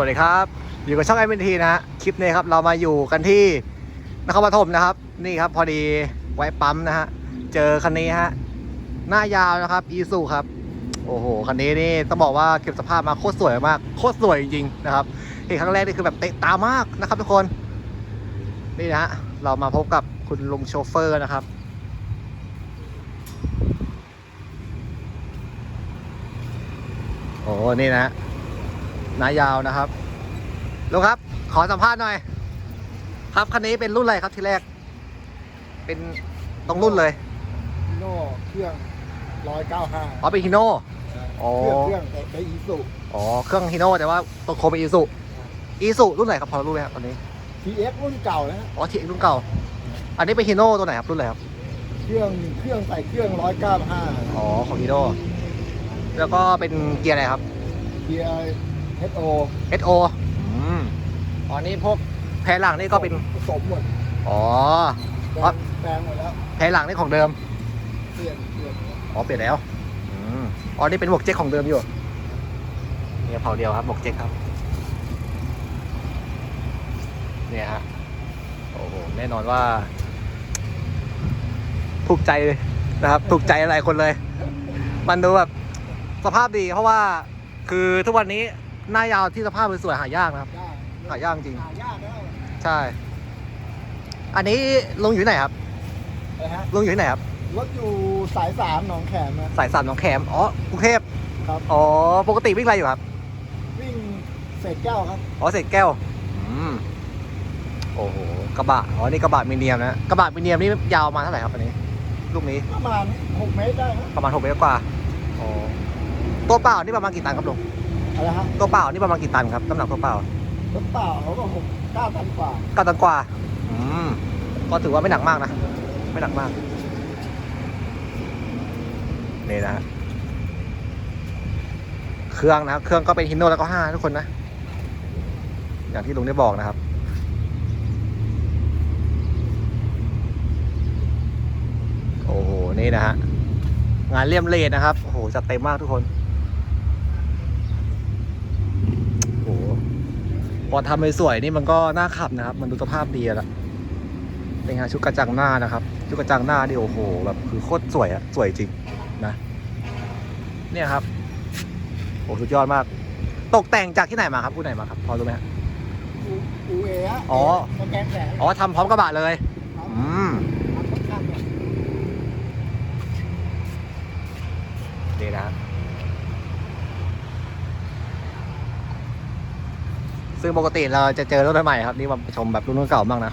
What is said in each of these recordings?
สวัสดีครับ อยู่กับช่องไอเนทีนะฮะคลิปนี้ครับเรามาอยู่กันที่นครปฐมนะครับ นี่ครับพอดีไว้ปั๊มนะฮะเจอคันนี้ฮะหน้ายาวนะครับอีซูครับ โอ้โหคันนี้นี่ต้องบอกว่าเก็บสภาพมาโคตรสวยมากโคตรสวยจริงๆนะครับเห็นครั้งแรกนี่คือแบบเตะตามากนะครับทุกคนนี่นะฮะเรามาพบกับคุณลุงโชเฟอร์นะครับโอ้นี่นะฮะ นายาวนะครับลุงครับ ขอสัมภาษณ์หน่อย ครับคันนี้เป็นรุ่นอะไรครับทีแรก เป็นตรงรุ่นเลยฮิโน่เครื่องร้อยเก้าห้าอ๋อเป็นฮิโน่อ๋อเครื่องเครื่องแต่ใช้อีสุอ๋อเครื่องฮิโน่แต่ว่าตัวโคเป็นอีซูอีซูรุ่นไหนครับพอรู้ไหมครับตอนนี้ทีเอฟรุ่นเก่านะฮะอ๋อทีรุ่นเก่า อันนี้เป็นฮิโน่ตัวไหนครับรุ่นอะไรครับเครื่องเครื่องใส่เครื่องร้อยเก้าห้าอ๋อของฮิโน่แล้วก็เป็นเกียร์อะไรครับเกียร์ เอสโอ SO อืมอ๋อนี่พวกแพรหลังนี่ก็เป็น ผสมหมดอ๋อ แปลครับงแปลงหมดแล้วแพรหลังนี่ของเดิม เปลี่ยนเปลี่ยนอ๋อ เปลี่ยนแล้ว อืมอ๋อ นี่เป็นหมวกเจ๊กของเดิมอยู่เนี่ยเผาเดียวครับหมวกเจ๊กครับ เนี่ยฮะ โอ้โห แน่นอนว่า ถูกใจเลยนะครับ ถูกใจหลายคนเลย มันดูแบบสภาพดีเพราะว่าคือทุกวันนี้ หน้ายาวที่สภาพสวยๆหายากนะครับ ได้หายากจริง หายากแล้วใช่ อันนี้ลุงอยู่ที่ไหนครับนะฮะลุงอยู่ที่ไหนครับ รถอยู่สายสามหนองแขมนะสายสามหนองแขมอ๋อกรุงเทพครับอ๋อปกติวิ่งอะไรอยู่ครับวิ่งเศษแก้วครับอ๋อเศษแก้วอืมโอ้โหกระบะอ๋อนี่กระบะมีเนียมนะกระบะมีเนียมนี่ยาวมาเท่าไหร่ครับอันนี้ ลูกนี้ประมาณหกเมตรได้ครับประมาณหกเมตรกว่าอ๋อตัวเปล่านี่ประมาณกี่ตันครับลุง อะไรฮะตัวเปล่านี่ประมาณกี่ตันครับน้ำหนักตัวเปล่ารถเปล่าเขาก็หกเก้าตันกว่าเก้าตันกว่าอืมก็ถือว่าไม่หนักมากนะ ไม่หนักมากนี่นะฮะเครื่องนะครับเครื่องก็เป็นฮินโนแล้วก็ห้าทุกคนนะ อย่างที่ลุงได้บอกนะครับโอ้โหนี่นะฮะงานเลี่ยมเลดนะครับโอ้โหจัดเต็มมากทุกคน โอ้โห พอทำไปสวยนี่มันก็น่าขับนะครับ มันดูสภาพดีอะละเป็นไงชุดกระจังหน้านะครับ ชุดกระจังหน้าดิโอ้โหแบบคือโคตรสวยอะสวยจริงนะ เนี่ยครับโอ้สุดยอดมาก ตกแต่งจากที่ไหนมาครับผู้ไหนมาครับพอรู้ไหมฮะอูอูเอะอ๋อสแกนแสงอ๋อทำพร้อมกระบะเลยครับอืม ทำค่อนข้างเนี่ย นี่นะ ซึ่งปกติเราจะเจอรถใหม่ๆครับนี่มาชมแบบรุ่นเก่ามากนะ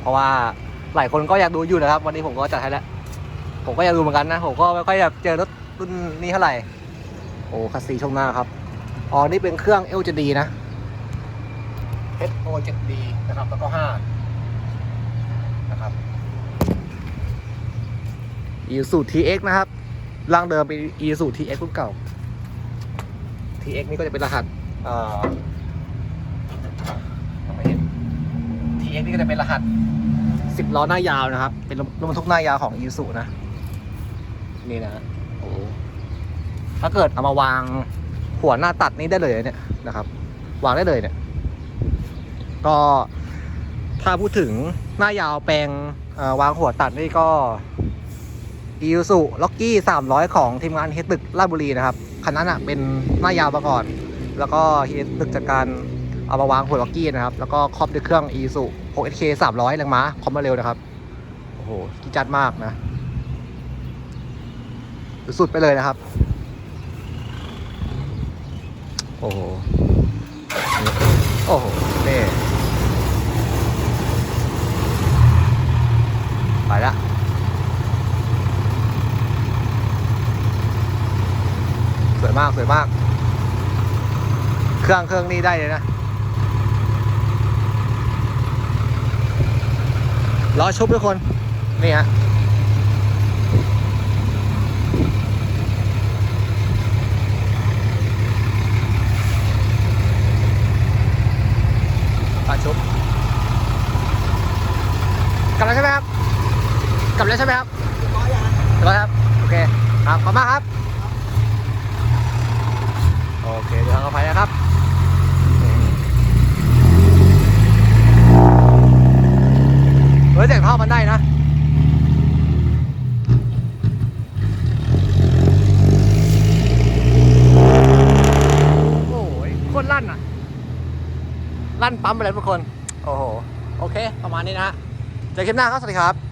เพราะว่าหลายคนก็อยากดูอยู่นะครับ วันนี้ผมก็จัดให้แล้วผมก็อยากดูเหมือนกันนะผมก็ไม่ค่อยอยากเจอรถรุ่นนี้เท่าไหร่โอ้คัสซีช่วงหน้าครับอ๋อนี่เป็นเครื่อง LGD นะ HO 7D นะครับแล้วก็5นะครับ Isuzu TX นะครับร่างเดิมเป็น Isuzu TX รุ่นเก่า TX นี่ก็จะเป็นรหัสเอ่อไม่เห็น TX นี่ก็จะเป็นรหัส 10 ล้อหน้ายาวนะครับ เป็นรถบรรทุกหน้ายาวของ Isuzu นะ นี่นะโอ้ถ้าเกิดเอามาวางหัวหน้าตัดนี้ได้เลยเนี่ยนะครับ วางได้เลยเนี่ย ก็ถ้าพูดถึงหน้ายาวแปลงวางหัวตัดนี่ก็อีซูซุล็อกกี้300ของทีมงานเฮดตึกราชบุรีนะครับคันนั้นอะเป็นหน้ายาวมาก่อน แล้วก็เฮดตึกจากการ เอามาวางหัวล็อกกี้นะครับ แล้วก็ครอบด้วยเครื่องอีซู 6SK 300แรงม้าคอมมาเร็วนะครับ โอ้โหกิจัดมากนะ สุดไปเลยนะครับ โอ้โห โอ้โหนี่ไปละสวยมากสวยมาก เครื่องเครื่องนี้ได้เลยนะ ล้อชุบทุกคน นี่ฮะล้อชุบกลับแล้วใช่ไหมครับ กลับแล้วใช่ไหมครับเรียบร้อยครับ โอเคครับขอบคุณมากครับ โอเคเดี๋ยวทางอภัยนะครับ เฮ้ยเสียงท่อมันได้นะโอ้ยโคตรลั่นอะ ลั่นปั๊มไปเลยทุกคน โอ้โห โอเค ประมาณนี้นะฮะเจอคลิปหน้าครับ สวัสดีครับ